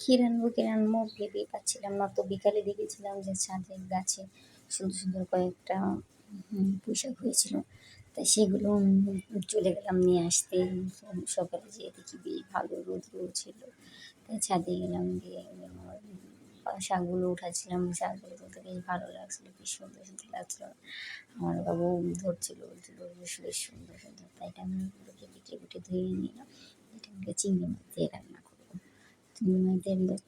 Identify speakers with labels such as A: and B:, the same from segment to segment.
A: কী রান্নবো কী রান্নবো ভেবেই পাচ্ছিলাম না তো বিকালে দেখেছিলাম যে ছাদের গাছে সুন্দর সুন্দর কয়েকটা পোশাক শাক হয়েছিল। তাই সেগুলো চলে গেলাম নিয়ে আসতে। সকালে যেয়ে দেখি বেশ ভালো রোদ ছিল। তাই ছাদে গেলাম গিয়ে শাকগুলো উঠাচ্ছিলাম। শাকগুলো তুলতে বেশ ভালো লাগছিল, বেশ সুন্দর সুন্দর লাগছিল। আমার বাবু ধরছিল, বলছিল, বেশ সুন্দর সুন্দর। তাই আমি ওগুলোকে কেটে কুটে ধুয়ে নিলাম। এটা আমাকে চিংড়ি মাছ দিয়ে রান্না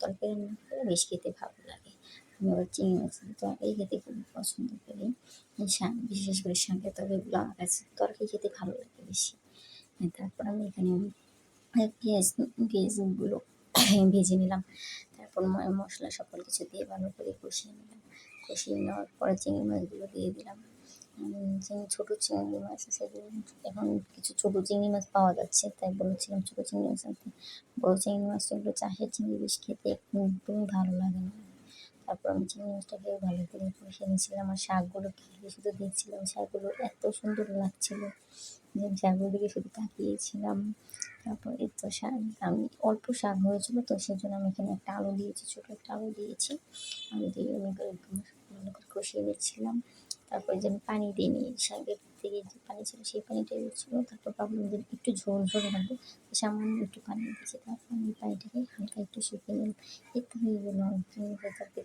A: তরকারি রান্না করে বেশ খেতে ভালো লাগে। আমি আবার চিংড়ি মাছ দিয়ে তরকারি খেতে খুব পছন্দ করি। বিশেষ করে শাকের তরকারিগুলো আমার কাছে তরকারি খেতে ভালো লাগে বেশি। তারপর আমি এখানে পেঁয়াজ পেঁয়াজগুলো ভেজে নিলাম। তারপর মশলা সকল কিছু দিয়ে ভালো করে কষিয়ে নিলাম। কষিয়ে নেওয়ার পরে চিংড়ি মাছগুলো দিয়ে দিলাম। ছোটো চিংড়ি মাছ সেগুলো এখন কিছু ছোটো চিংড়ি মাছ পাওয়া যাচ্ছে, তাই বলেছিলাম ছোটো চিংড়ি মাছ আনতে। বড়ো চিংড়ি মাছ এগুলো চাষের চিংড়ি বেশ খেতে একদমই ভালো লাগে না। তারপর আমি চিংড়ি মাছটাকে ভালো করে কষিয়ে নিয়েছিলাম, আর শাকগুলো খেয়ে শুধু দেখছিলাম শাকগুলো এত সুন্দর লাগছিল। যে শাকগুলো দিকে শুধু তাকিয়েছিলাম তারপর এই তো শাক, আমি অল্প শাক হয়েছিল তো সেই জন্য আমি এখানে একটা আলু দিয়েছি, ছোটো একটা আলু দিয়েছি। আলু দিয়ে আমি করে কষিয়ে নিচ্ছিলাম। তারপরে যে পানি দিইনি সাগের থেকে যে পানি ছিল সেই পানিটা ছিল তারপর ভাবলাম যে একটু ঝোল ঝোল রাখব সামান্য একটু পানি দিয়েছি, তারপর আমি পানিটাকে হালকা একটু শুকিয়ে নিলাম। একটু হয়ে গেল থ্যাংক ইউ